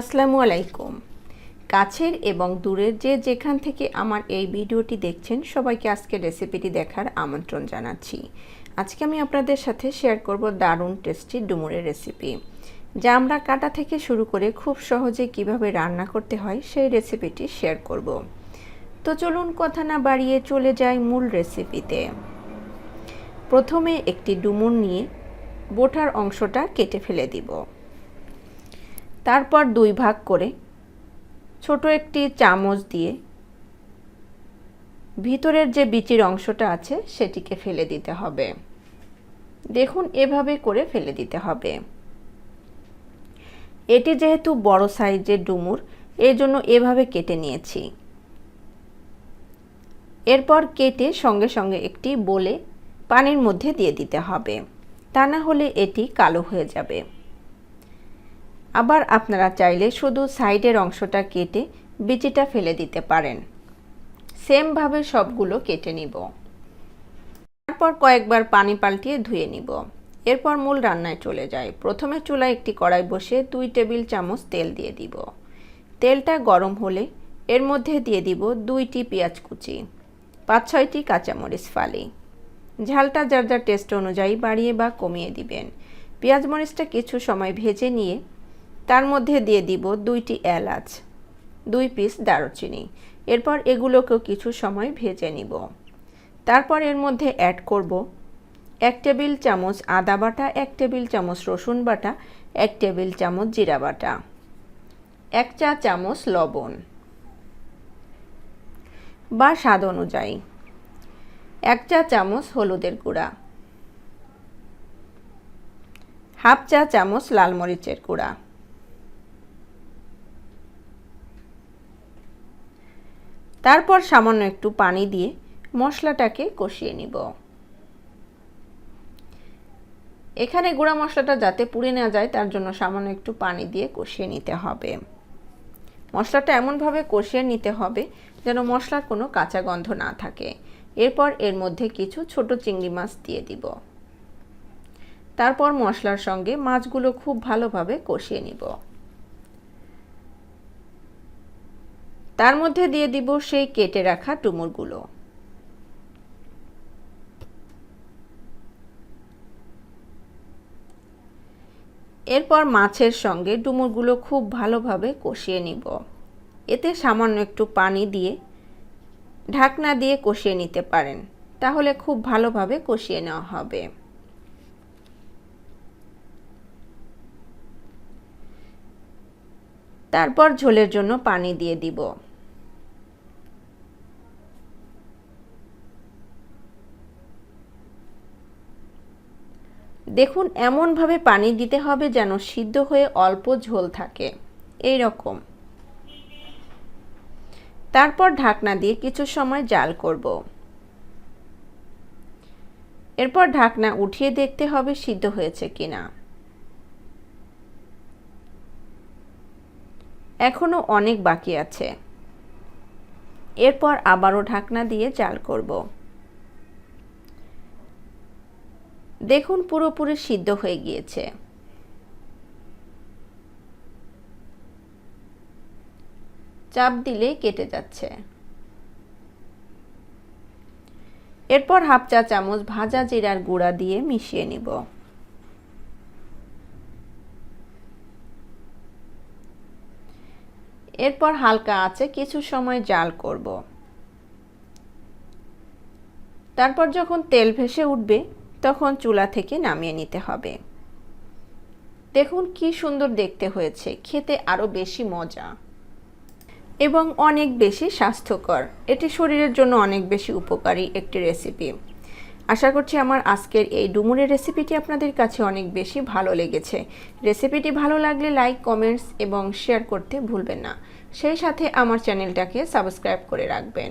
আসসালামু আলাইকুম। কাছের এবং দূরের যে যেখান থেকে আমার এই ভিডিওটি দেখছেন, সবাইকে আজকে রেসিপিটি দেখার আমন্ত্রণ জানাচ্ছি। আজকে আমি আপনাদের সাথে শেয়ার করব দারুণ টেস্টি ডুমুরের রেসিপি। যা আমরা কাটা থেকে শুরু করে খুব সহজে কীভাবে রান্না করতে হয়, সেই রেসিপিটি শেয়ার করব। তো চলুন কথা না বাড়িয়ে চলে যাই মূল রেসিপিতে। প্রথমে একটি ডুমুর নিয়ে বোটার অংশটা কেটে ফেলে দিব। তারপর দুই ভাগ করে ছোট একটি চামচ দিয়ে ভিতরের যে বিচির অংশটা আছে সেটিকে ফেলে দিতে হবে। দেখুন, এভাবে করে ফেলে দিতে হবে। এটি যেহেতু বড় সাইজের ডুমুর এর জন্য এভাবে কেটে নিয়েছি। এরপর কেটে সঙ্গে সঙ্গে একটি বলে পানির মধ্যে দিয়ে দিতে হবে। তা না হলে এটি কালো হয়ে যাবে। আবার আপনারা চাইলে শুধু সাইডের অংশটা কেটে বিচিটা ফেলে দিতে পারেন। সেমভাবে সবগুলো কেটে নিব। তারপর কয়েকবার পানি পাল্টিয়ে ধুয়ে নিব। এরপর মূল রান্নায় চলে যায় প্রথমে চুলায় একটি কড়াই বসে দুই টেবিল চামচ তেল দিয়ে দিব। তেলটা গরম হলে এর মধ্যে দিয়ে দিব দুইটি পেঁয়াজ কুচি, পাঁচ ছয়টি কাঁচামরিচ ফালি। ঝালটা যার যার টেস্ট অনুযায়ী বাড়িয়ে বা কমিয়ে দিবেন। পেঁয়াজ মরিচটা কিছু সময় ভেজে নিয়ে তার মধ্যে দিয়ে দিব দুইটি এলাচ, দুই পিস দারুচিনি। এরপর এগুলোকেও কিছু সময় ভেজে নিব। তারপর এর মধ্যে অ্যাড করব এক টেবিল চামচ আদা বাটা, এক টেবিল চামচ রসুন বাটা, এক টেবিল চামচ জিরা বাটা, এক চা চামচ লবণ বা স্বাদ অনুযায়ী, এক চা চামচ হলুদের গুঁড়া, হাফ চা চামচ লাল মরিচের গুঁড়া তারপর সামান্য একটু পানি দিয়ে মশলাটাকে কষিয়ে নিব। এখানে গুঁড়া মশলাটা যাতে পুড়ে না যায়, তার জন্য সামান্য একটু পানি দিয়ে কষিয়ে নিতে হবে। মশলাটা এমনভাবে কষিয়ে নিতে হবে যেন মশলার কোনো কাঁচা গন্ধ না থাকে। এরপর এর মধ্যে কিছু ছোট চিংড়ি মাছ দিয়ে দিব। তারপর মশলার সঙ্গে মাছগুলো খুব ভালোভাবে কষিয়ে নিব। তার মধ্যে দিয়ে দিব সেই কেটে রাখা টুমুরগুলো এরপর মাছের সঙ্গে ডুমুরগুলো খুব ভালোভাবে কষিয়ে নিব। এতে সামান্য একটু পানি দিয়ে, ঢাকনা দিয়ে কষিয়ে নিতে পারেন। তাহলে খুব ভালোভাবে কষিয়ে নেওয়া হবে। তারপর ঝোলের জন্য পানি দিয়ে দিব। দেখুন, এমনভাবে পানি দিতে হবে যেন সিদ্ধ হয়ে অল্প ঝোল থাকে। এই রকম তারপর ঢাকনা দিয়ে কিছু সময় জাল করব। এরপর ঢাকনা উঠিয়ে দেখতে হবে সিদ্ধ হয়েছে কিনা। এখনও অনেক বাকি আছে। এরপর আবারও ঢাকনা দিয়ে জাল করব। দেখুন পুরোপুরি সিদ্ধ হয়ে গিয়েছে। চাপ দিলে কেটে যাচ্ছে। এরপর হাফ চা চামচ ভাজা জিরার গুঁড়া দিয়ে মিশিয়ে নিব। এরপর হালকা আছে কিছু সময় জাল করব। তারপর যখন তেল ভেসে উঠবে তখন চুলা থেকে নামিয়ে নিতে হবে। দেখুন কি সুন্দর দেখতে হয়েছে, খেতে আরও বেশি মজা। এবং অনেক বেশি স্বাস্থ্যকর। এটি শরীরের জন্য অনেক বেশি উপকারী একটি রেসিপি আশা করছি আমার আজকের এই ডুমুরের রেসিপিটি আপনাদের কাছে অনেক বেশি ভালো লেগেছে। রেসিপিটি ভালো লাগলে লাইক কমেন্টস এবং শেয়ার করতে ভুলবেন না। সেই সাথে আমার চ্যানেলটাকে সাবস্ক্রাইব করে রাখবেন।